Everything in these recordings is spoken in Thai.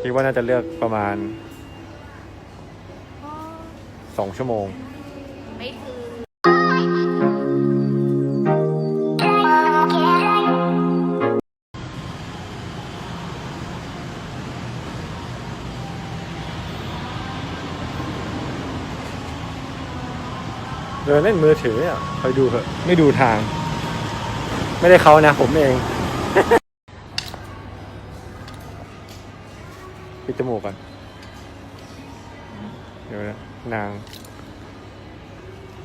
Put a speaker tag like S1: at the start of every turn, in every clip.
S1: คิดว่าน่าจะเลือกประมาณสองชั่วโมง
S2: ไม่คือ
S1: เดินเล่นมือถือเนี่ยคอยดูเถอะ ไม่ดูทาง ไม่ได้เขานะผมเอง ปิดจมูกก่อน เดี๋ยวนะนาง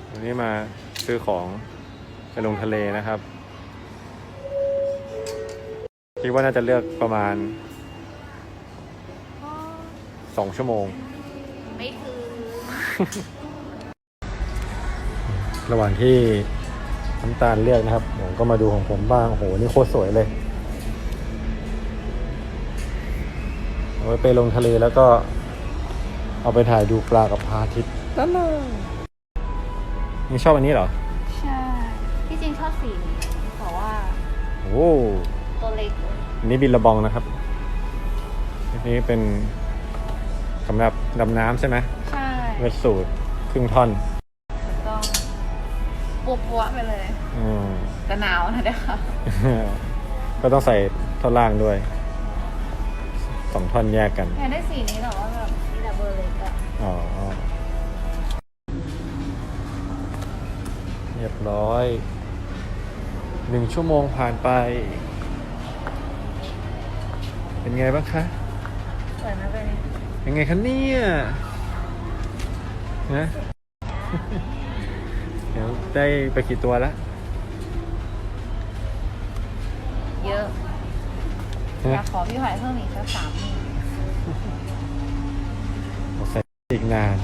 S1: วันนี้มาซื้อของจะลงทะเลนะครับ คิดว่าน่าจะเลือกประมาณสองชั่วโมง
S2: ไม่คือ
S1: ระหว่างที่น้ำตาลเลือกนะครับผมก็มาดูของผมบ้าง โอ้โห นี่โคตรสวยเลย ไว้ไปลงทะเลแล้วก็ เอาไปถ่ายดูปลากับพระอาทิตย์นั่นเลยนี่ชอบอันนี้เหรอ
S2: ใช่ ที่จริงชอบสีนี้เพราะว่า
S1: โอ้โห
S2: ตัวเล็ก
S1: อันนี้บินระบองนะครับ อันนี้เป็นสำหรับดำน้ำใช่ไหม
S2: ใช่
S1: เวทสูตรครึ่งท่อน
S2: ต้องปัวปัวๆไปเลย
S1: อืม
S2: แต่หนาวนะเดี๋ยวค่ะ
S1: ก็ต้องใส่ท่อนล่างด้วย สองท่อนแยกกัน
S2: อยากได้สีนี้แต่ว่าแบบมีแต่เบอร์เล็กอะ
S1: อ๋อ เรียบร้อย หนึ่งชั่วโมงผ่านไป เป็นไงบ้างคะ
S2: สวยนะตัวนี้
S1: ยังไงคะเนี่ยนะ เดี๋ยวได้ไปกี่ตัวแล้ว
S2: อยากขอพี่หอยเพิ่มอีกสักสามหมื่น
S1: อีกนาน